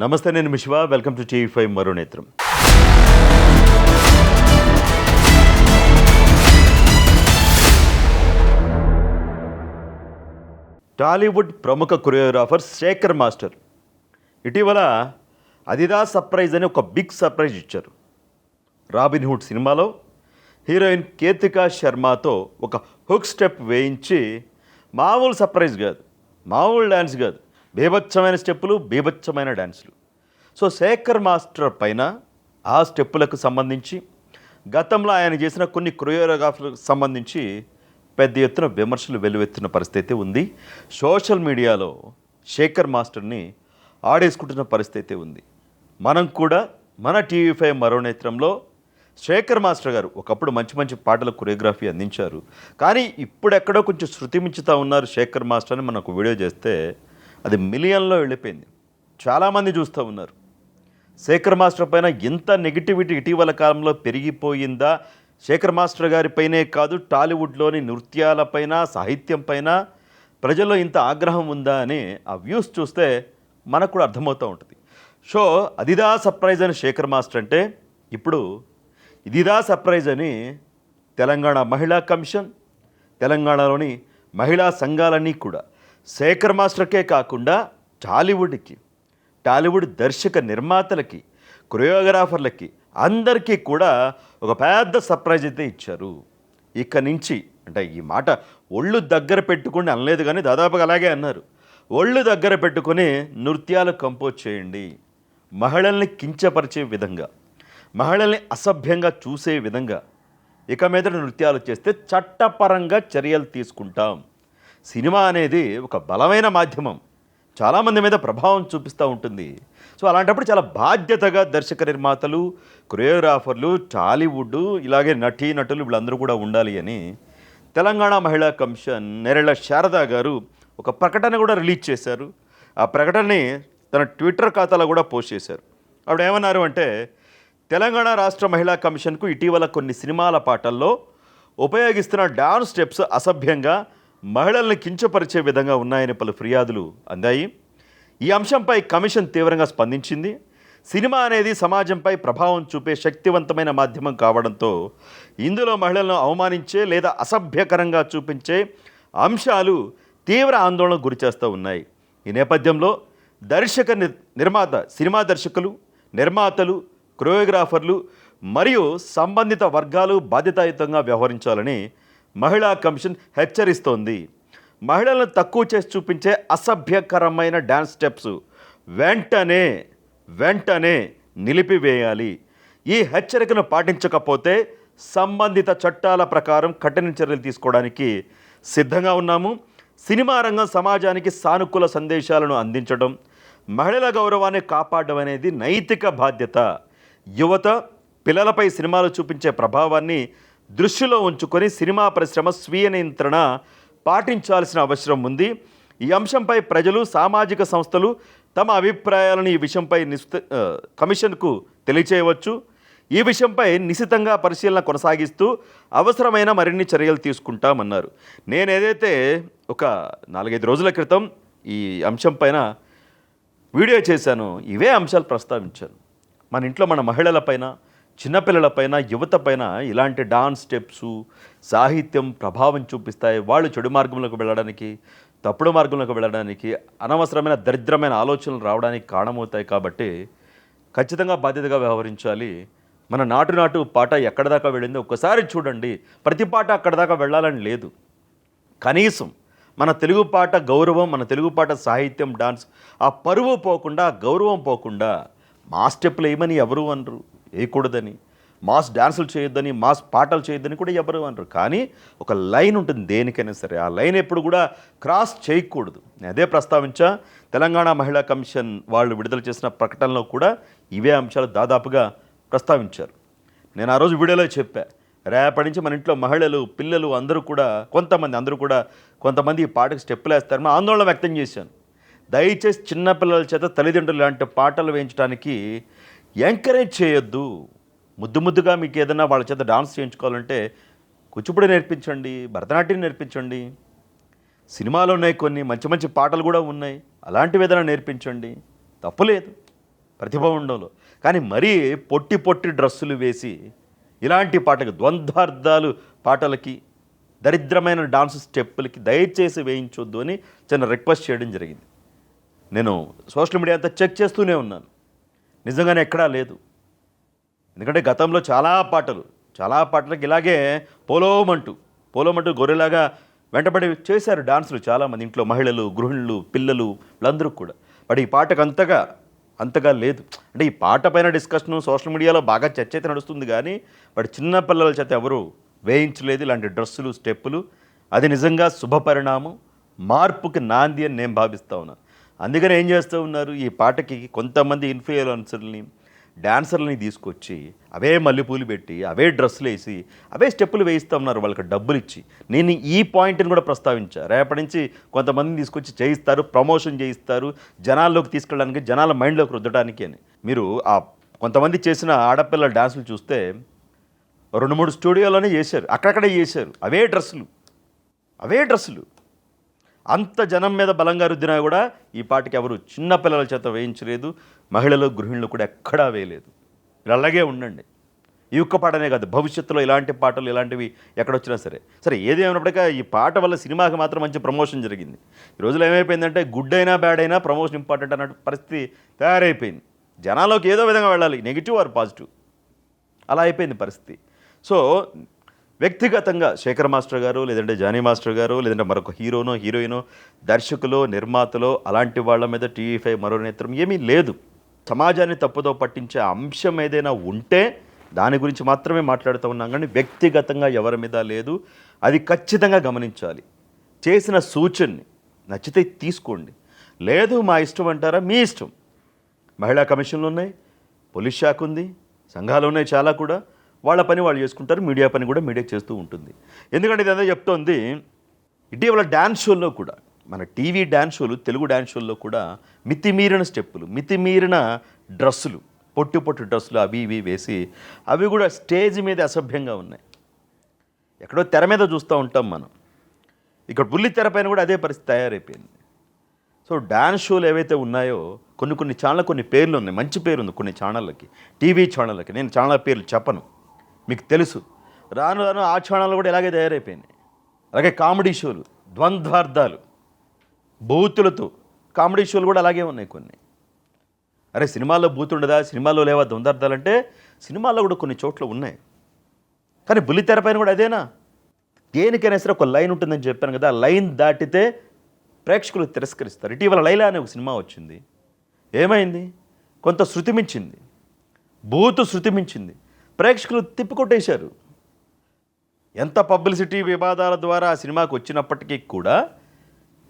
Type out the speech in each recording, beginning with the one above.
నమస్తే నేను మిశ్వా వెల్కమ్ టు టీవీ ఫైవ్ మరో నేత్రం. టాలీవుడ్ ప్రముఖ కొరియోగ్రాఫర్ శేఖర్ మాస్టర్ ఇటీవల అదిదా సర్ప్రైజ్ అని ఒక బిగ్ సర్ప్రైజ్ ఇచ్చారు. రాబిన్ హుడ్ సినిమాలో హీరోయిన్ కేతికా శర్మతో ఒక హుక్ స్టెప్ వేయించి మామూలు సర్ప్రైజ్ కాదు మామూలు డ్యాన్స్ కాదు బీభత్సమైన స్టెప్పులు బీభత్సమైన డ్యాన్సులు సో శేఖర్ మాస్టర్ పైన ఆ స్టెప్పులకు సంబంధించి గతంలో ఆయన చేసిన కొన్ని కొరియోగ్రాఫర్లకు సంబంధించి పెద్ద ఎత్తున విమర్శలు వెలువెత్తిన పరిస్థితి ఉంది. సోషల్ మీడియాలో శేఖర్ మాస్టర్ని ఆడేసుకుంటున్న పరిస్థితి ఉంది. మనం కూడా మన టీవీ ఫైవ్ మరో నేత్రంలో శేఖర్ మాస్టర్ గారు ఒకప్పుడు మంచి మంచి పాటల కొరియోగ్రఫీ అందించారు. కానీ ఇప్పుడెక్కడో కొంచెం శృతి మించుతా ఉన్నారు శేఖర్ మాస్టర్ అని మనకు వీడియో చేస్తే అది మిలియన్లో వెళ్ళిపోయింది. చాలామంది చూస్తూ ఉన్నారు. శేఖర్ మాస్టర్ పైన ఎంత నెగిటివిటీ ఇటీవల కాలంలో పెరిగిపోయిందా? శేఖర్ మాస్టర్ గారిపైనే కాదు టాలీవుడ్లోని నృత్యాలపైన సాహిత్యం పైన ప్రజల్లో ఇంత ఆగ్రహం ఉందా అని ఆ వ్యూస్ చూస్తే మనకు కూడా అర్థమవుతూ ఉంటుంది. సో అదిదా సర్ప్రైజ్ అని శేఖర్ మాస్టర్ అంటే ఇప్పుడు ఇదిదా సర్ప్రైజ్ అని తెలంగాణ మహిళా కమిషన్ తెలంగాణలోని మహిళా సంఘాలన్నీ కూడా శేఖర్ మాస్టర్కే కాకుండా టాలీవుడ్కి టాలీవుడ్ దర్శక నిర్మాతలకి కొరియోగ్రాఫర్లకి అందరికీ కూడా ఒక పెద్ద సర్ప్రైజ్ అయితే ఇచ్చారు. ఇక నుంచి అంటే ఈ మాట ఒళ్ళు దగ్గర పెట్టుకుని అనలేదు కానీ దాదాపుగా అలాగే అన్నారు. ఒళ్ళు దగ్గర పెట్టుకొని నృత్యాలు కంపోజ్ చేయండి. మహిళల్ని కించపరిచే విధంగా మహిళల్ని అసభ్యంగా చూసే విధంగా ఇక మీద నృత్యాలు చేస్తే చట్టపరంగా చర్యలు తీసుకుంటాం. సినిమా అనేది ఒక బలమైన మాధ్యమం. చాలామంది మీద ప్రభావం చూపిస్తూ ఉంటుంది. సో అలాంటప్పుడు చాలా బాధ్యతగా దర్శక నిర్మాతలు కొరియోగ్రాఫర్లు టాలీవుడ్ ఇలాగే నటీ నటులు వీళ్ళందరూ కూడా ఉండాలి అని తెలంగాణ మహిళా కమిషన్ నెరళ శారదా గారు ఒక ప్రకటన కూడా రిలీజ్ చేశారు. ఆ ప్రకటనని తన ట్విట్టర్ ఖాతాలో కూడా పోస్ట్ చేశారు. ఆవిడ ఏమన్నారు అంటే తెలంగాణ రాష్ట్ర మహిళా కమిషన్కు ఇటీవల కొన్ని సినిమాల పాటల్లో ఉపయోగిస్తున్న డాన్స్ స్టెప్స్ అసభ్యంగా మహిళల్ని కించపరిచే విధంగా ఉన్నాయని పలు ఫిర్యాదులు అందాయి. ఈ అంశంపై కమిషన్ తీవ్రంగా స్పందించింది. సినిమా అనేది సమాజంపై ప్రభావం చూపే శక్తివంతమైన మాధ్యమం కావడంతో ఇందులో మహిళలను అవమానించే లేదా అసభ్యకరంగా చూపించే అంశాలు తీవ్ర ఆందోళనకు గురిచేస్తూ ఉన్నాయి. ఈ నేపథ్యంలో దర్శక ని- నిర్మాత సినిమా దర్శకులు నిర్మాతలు కొరియోగ్రాఫర్లు మరియు సంబంధిత వర్గాలు బాధ్యతాయుతంగా వ్యవహరించాలని మహిళా కమిషన్ హెచ్చరిస్తోంది. మహిళలను తక్కువ చేసి చూపించే అసభ్యకరమైన డ్యాన్స్ స్టెప్స్ వెంటనే వెంటనే నిలిపివేయాలి. ఈ హెచ్చరికను పాటించకపోతే సంబంధిత చట్టాల ప్రకారం కఠిన చర్యలు తీసుకోవడానికి సిద్ధంగా ఉన్నాము. సినిమా రంగం సమాజానికి సానుకూల సందేశాలను అందించడం మహిళల గౌరవాన్ని కాపాడడం అనేది నైతిక బాధ్యత. యువత పిల్లలపై సినిమాలు చూపించే ప్రభావాన్ని దృష్టిలో ఉంచుకొని సినిమా పరిశ్రమ స్వీయ నియంత్రణ పాటించాల్సిన అవసరం ఉంది. ఈ అంశంపై ప్రజలు సామాజిక సంస్థలు తమ అభిప్రాయాలను ఈ విషయంపై నిస్త కమిషన్కు తెలియచేయవచ్చు. ఈ విషయంపై నిశితంగా పరిశీలన కొనసాగిస్తూ అవసరమైన మరిన్ని చర్యలు తీసుకుంటామన్నారు. నేను ఏదైతే ఒక నాలుగైదు రోజుల క్రితం ఈ అంశం పైన వీడియో చేశాను ఇవే అంశాలు ప్రస్తావించాను. మన ఇంట్లో మన మహిళలపైన చిన్నపిల్లలపైన యువతపైన ఇలాంటి డాన్స్ స్టెప్స్ సాహిత్యం ప్రభావం చూపిస్తాయి. వాళ్ళు చెడు మార్గంలోకి వెళ్ళడానికి తప్పుడు మార్గంలోకి వెళ్ళడానికి అనవసరమైన దరిద్రమైన ఆలోచనలు రావడానికి కారణమవుతాయి కాబట్టి ఖచ్చితంగా బాధ్యతగా వ్యవహరించాలి. మన నాటు నాటు పాట ఎక్కడ దాకా వెళ్ళిందో ఒక్కసారి చూడండి. ప్రతి పాట అక్కడ దాకా వెళ్ళాలని లేదు. కనీసం మన తెలుగు పాట గౌరవం మన తెలుగు పాట సాహిత్యం డాన్స్ ఆ పరువు పోకుండా గౌరవం పోకుండా మా స్టెప్పులు ఏమని ఎవరు అనరు. వేయకూడదని మాస్ డ్యాన్సులు చేయొద్దని మాస్ పాటలు చేయొద్దని కూడా ఎవరు అనరు. కానీ ఒక లైన్ ఉంటుంది దేనికైనా సరే. ఆ లైన్ ఎప్పుడు కూడా క్రాస్ చేయకూడదు. నేను అదే ప్రస్తావించా తెలంగాణ మహిళా కమిషన్ వాళ్ళు విడుదల చేసిన ప్రకటనలో కూడా ఇవే అంశాలు దాదాపుగా ప్రస్తావించారు. నేను ఆ రోజు వీడియోలో చెప్పా రేపటి నుంచి మన ఇంట్లో మహిళలు పిల్లలు అందరూ కూడా కొంతమంది అందరూ కూడా కొంతమంది ఈ పాటకు స్టెప్పులు వేస్తారు ఆందోళన వ్యక్తం చేశాను. దయచేసి చిన్నపిల్లల చేత తల్లిదండ్రులు లాంటి పాటలు వేయించడానికి ఎంకరేజ్ చేయొద్దు. ముద్దు ముద్దుగా మీకు ఏదైనా వాళ్ళ చేత డాన్స్ చేయించుకోవాలంటే కూచిపూడి నేర్పించండి భరతనాట్యం నేర్పించండి. సినిమాలు ఉన్నాయి కొన్ని మంచి మంచి పాటలు కూడా ఉన్నాయి. అలాంటివి ఏదైనా నేర్పించండి. తప్పులేదు ప్రతిభ ఉండడంలో కానీ మరీ పొట్టి పొట్టి డ్రెస్సులు వేసి ఇలాంటి పాటలకు ద్వంద్వార్థాలు పాటలకి దరిద్రమైన డాన్స్ స్టెప్పులకి దయచేసి వేయించొద్దు అని చిన్న రిక్వెస్ట్ చేయడం జరిగింది. నేను సోషల్ మీడియా అంతా చెక్ చేస్తూనే ఉన్నాను. నిజంగానే ఎక్కడా లేదు. ఎందుకంటే గతంలో చాలా పాటలు చాలా పాటలకు ఇలాగే పోలోమంటూ పోలోమంటూ గొర్రెలాగా వెంటబడి చేశారు డాన్సులు చాలామంది ఇంట్లో మహిళలు గృహిణులు పిల్లలు వీళ్ళందరూ కూడా. బట్ ఈ పాటకు అంతగా అంతగా లేదు. అంటే ఈ పాట పైన డిస్కషన్ సోషల్ మీడియాలో బాగా చర్చ అయితే నడుస్తుంది కానీ బట్ చిన్న పిల్లల చేత ఎవరు వేయించలేదు ఇలాంటి డ్రెస్సులు స్టెప్పులు. అది నిజంగా శుభ పరిణామం మార్పుకి నాంది అని నేను భావిస్తా ఉన్నాను అందుకని ఏం చేస్తూ ఉన్నారు? ఈ పాటకి కొంతమంది ఇన్ఫ్లుయెన్సర్ని డాన్సర్లని తీసుకొచ్చి అవే మల్లెపూలు పెట్టి అవే డ్రెస్సులు వేసి అవే స్టెప్పులు వేయిస్తూ ఉన్నారు వాళ్ళకి డబ్బులు ఇచ్చి. నేను ఈ పాయింట్ని కూడా ప్రస్తావించా. రేపటి నుంచి కొంతమందిని తీసుకొచ్చి చేయిస్తారు ప్రమోషన్ చేయిస్తారు జనాల్లోకి తీసుకెళ్ళడానికి జనాల మైండ్లోకి రుద్దడానికి అని. మీరు ఆ కొంతమంది చేసిన ఆడపిల్లల డాన్సులు చూస్తే రెండు మూడు స్టూడియోలోనే చేశారు. అక్కడక్కడే చేశారు. అవే డ్రెస్సులు. అవే డ్రెస్సులు. అంత జనం మీద బలంగా రుద్దినా కూడా ఈ పాటికి ఎవరు చిన్న పిల్లల చేత వేయించలేదు మహిళలు గృహిణులు కూడా ఎక్కడా వేయలేదు. మీరు అలాగే ఉండండి. ఈ ఒక్క పాటనే కాదు భవిష్యత్తులో ఇలాంటి పాటలు ఇలాంటివి ఎక్కడొచ్చినా సరే. సరే ఏది ఏమైనప్పటికీ ఈ పాట వల్ల సినిమాకి మాత్రం మంచి ప్రమోషన్ జరిగింది. ఈ రోజులో ఏమైపోయిందంటే గుడ్ అయినా బ్యాడ్ అయినా ప్రమోషన్ ఇంపార్టెంట్ అన్నట్టు పరిస్థితి తయారైపోయింది. జనాల్లోకి ఏదో విధంగా వెళ్ళాలి నెగిటివ్ ఆర్ పాజిటివ్? అలా అయిపోయింది పరిస్థితి. సో వ్యక్తిగతంగా శేఖర్ మాస్టర్ గారు లేదంటే జానీ మాస్టర్ గారు లేదంటే మరొక హీరోనో హీరోయినో దర్శకులో నిర్మాతలో అలాంటి వాళ్ళ మీద టీవీ ఫైవ్ మరో నేత్రం ఏమీ లేదు. సమాజాన్ని తప్పుదో పట్టించే అంశం ఏదైనా ఉంటే దాని గురించి మాత్రమే మాట్లాడుతూ ఉన్నాం. కానీ వ్యక్తిగతంగా ఎవరి మీద లేదు. అది ఖచ్చితంగా గమనించాలి. చేసిన సూచనని నచ్చితే తీసుకోండి. లేదు మా ఇష్టం అంటారా? మీ ఇష్టం. మహిళా కమిషన్లు ఉన్నాయి పోలీస్ శాఖ ఉంది సంఘాలు ఉన్నాయి చాలా కూడా. వాళ్ళ పని వాళ్ళు చేసుకుంటారు మీడియా పని కూడా మీడియా చేస్తూ ఉంటుంది. ఎందుకంటే ఇదంతా చెప్తోంది ఇటీవల డ్యాన్స్ షోల్లో కూడా మన టీవీ డ్యాన్స్ షోలు తెలుగు డ్యాన్స్ షోల్లో కూడా మితిమీరిన స్టెప్పులు మితిమీరిన డ్రెస్సులు పొట్టి పొట్టి డ్రెస్సులు అవి ఇవి వేసి అవి కూడా స్టేజ్ మీద అసభ్యంగా ఉన్నాయి. ఎక్కడో తెర మీద చూస్తూ ఉంటాం మనం. ఇక్కడ బుల్లి తెర పైన కూడా అదే పరిస్థితి తయారైపోయింది. సో డ్యాన్స్ షోలు ఏవైతే ఉన్నాయో కొన్ని కొన్ని ఛానళ్ళ కొన్ని పేర్లు ఉన్నాయి. మంచి పేరు ఉంది కొన్ని ఛానళ్ళకి టీవీ ఛానళ్ళకి. నేను ఛానళ్ళ పేర్లు చెప్పను. మీకు తెలుసు. రాను రాను ఆచరణలు కూడా ఇలాగే తయారైపోయినాయి. అలాగే కామెడీ షోలు ద్వంద్వార్థాలు బూతులతో కామెడీ షోలు కూడా అలాగే ఉన్నాయి కొన్ని. అరే సినిమాల్లో బూతుండదా ఉండదా? సినిమాల్లో లేవా? ద్వంద్వార్థాలంటే సినిమాల్లో కూడా కొన్ని చోట్ల ఉన్నాయి. కానీ బుల్లితెర పైన కూడా అదేనా? దేనికైనా సరే ఒక లైన్ ఉంటుందని చెప్పాను కదా ఆ లైన్ దాటితే ప్రేక్షకులు తిరస్కరిస్తారు. ఇటీవల లైలా అనే ఒక సినిమా వచ్చింది. ఏమైంది? కొంత శృతి మించింది బూతు శృతి మించింది ప్రేక్షకులు తిప్పికొట్టేశారు. ఎంత పబ్లిసిటీ వివాదాల ద్వారా ఆ సినిమాకు వచ్చినప్పటికీ కూడా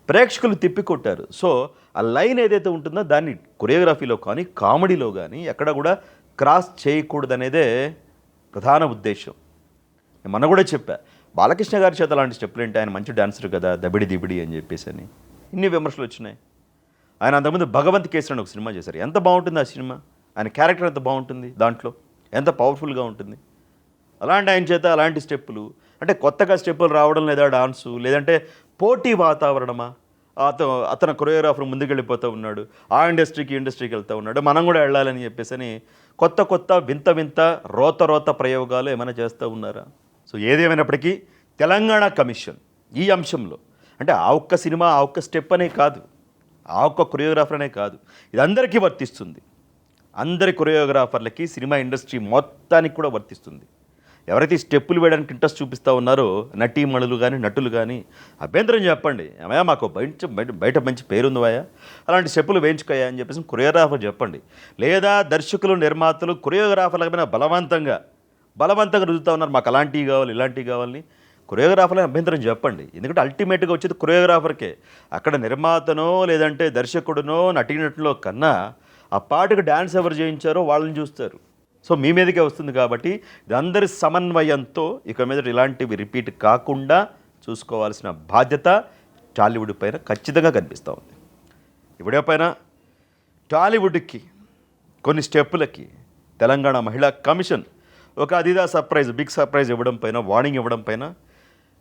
ప్రేక్షకులు తిప్పికొట్టారు. సో ఆ లైన్ ఏదైతే ఉంటుందో దాన్ని కొరియోగ్రఫీలో కానీ కామెడీలో కానీ ఎక్కడ కూడా క్రాస్ చేయకూడదనేదే ప్రధాన ఉద్దేశం. నేను మొన్న కూడా చెప్పా బాలకృష్ణ గారి చేత అలాంటి స్టెప్లు ఏంటి? ఆయన మంచి డాన్సర్ కదా దబిడి దిబిడి అని చెప్పేసి అని. ఇన్ని విమర్శలు వచ్చినాయి. ఆయన అంతకుముందు భగవంత్ కేసరి అని ఒక సినిమా చేశారు. ఎంత బాగుంటుంది ఆ సినిమా? ఆయన క్యారెక్టర్ ఎంత బాగుంటుంది దాంట్లో? ఎంత పవర్ఫుల్గా ఉంటుంది. అలాంటి ఆయన చేత అలాంటి స్టెప్పులు అంటే కొత్తగా స్టెప్పులు రావడం లేదా డాన్సు లేదంటే పోటీ వాతావరణమా? అతను అతను కొరియోగ్రాఫర్ ముందుకెళ్ళిపోతూ ఉన్నాడు. ఆ ఇండస్ట్రీకి ఇండస్ట్రీకి వెళ్తూ ఉన్నాడు. మనం కూడా వెళ్ళాలని చెప్పేసి అని కొత్త కొత్త వింత వింత రోత రోత ప్రయోగాలు ఏమైనా చేస్తూ ఉన్నారా? సో ఏదేమైనప్పటికీ తెలంగాణ కమిషన్ ఈ అంశంలో అంటే ఆ ఒక్క సినిమా ఆ ఒక్క స్టెప్ అనే కాదు. ఆ ఒక్క కొరియోగ్రాఫర్ అనే కాదు. ఇది అందరికీ వర్తిస్తుంది. అందరి కొరియోగ్రాఫర్లకి సినిమా ఇండస్ట్రీ మొత్తానికి కూడా వర్తిస్తుంది. ఎవరైతే స్టెప్పులు వేయడానికి ఇంట్రెస్ట్ చూపిస్తూ ఉన్నారో నటీమణులు కానీ నటులు కానీ అభ్యంతరం చెప్పండి. ఏమయ్యా మాకు బయట బయట బయట మంచి పేరుందివాయా అలాంటి స్టెప్పులు వేయించుకోయా అని చెప్పేసి కొరియోగ్రాఫర్ చెప్పండి. లేదా దర్శకులు నిర్మాతలు కొరియోగ్రాఫర్ల మీద బలవంతంగా బలవంతంగా రుజుతూ ఉన్నారు. మాకు అలాంటివి కావాలి ఇలాంటివి కావాలని కొరియోగ్రాఫర్లని అభ్యంతరం చెప్పండి. ఎందుకంటే అల్టిమేట్గా వచ్చేది కొరియోగ్రాఫర్కే. అక్కడ నిర్మాతనో లేదంటే దర్శకుడినో నటీనటులో కన్నా ఆ పాటకు డ్యాన్స్ ఎవరు చేయించారో వాళ్ళని చూస్తారు. సో మీ మీదకే వస్తుంది కాబట్టి ఇది అందరి సమన్వయంతో ఇక మీద ఇలాంటివి రిపీట్ కాకుండా చూసుకోవాల్సిన బాధ్యత టాలీవుడ్ పైన ఖచ్చితంగా కనిపిస్తూ ఉంది. ఇవిడే పైన టాలీవుడ్కి కొన్ని స్టెప్పులకి తెలంగాణ మహిళా కమిషన్ ఒక అదిదా సర్ప్రైజ్ బిగ్ సర్ప్రైజ్ ఇవ్వడం పైన వార్నింగ్ ఇవ్వడం పైన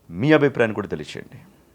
మీ అభిప్రాయాన్ని కూడా తెలియచేయండి.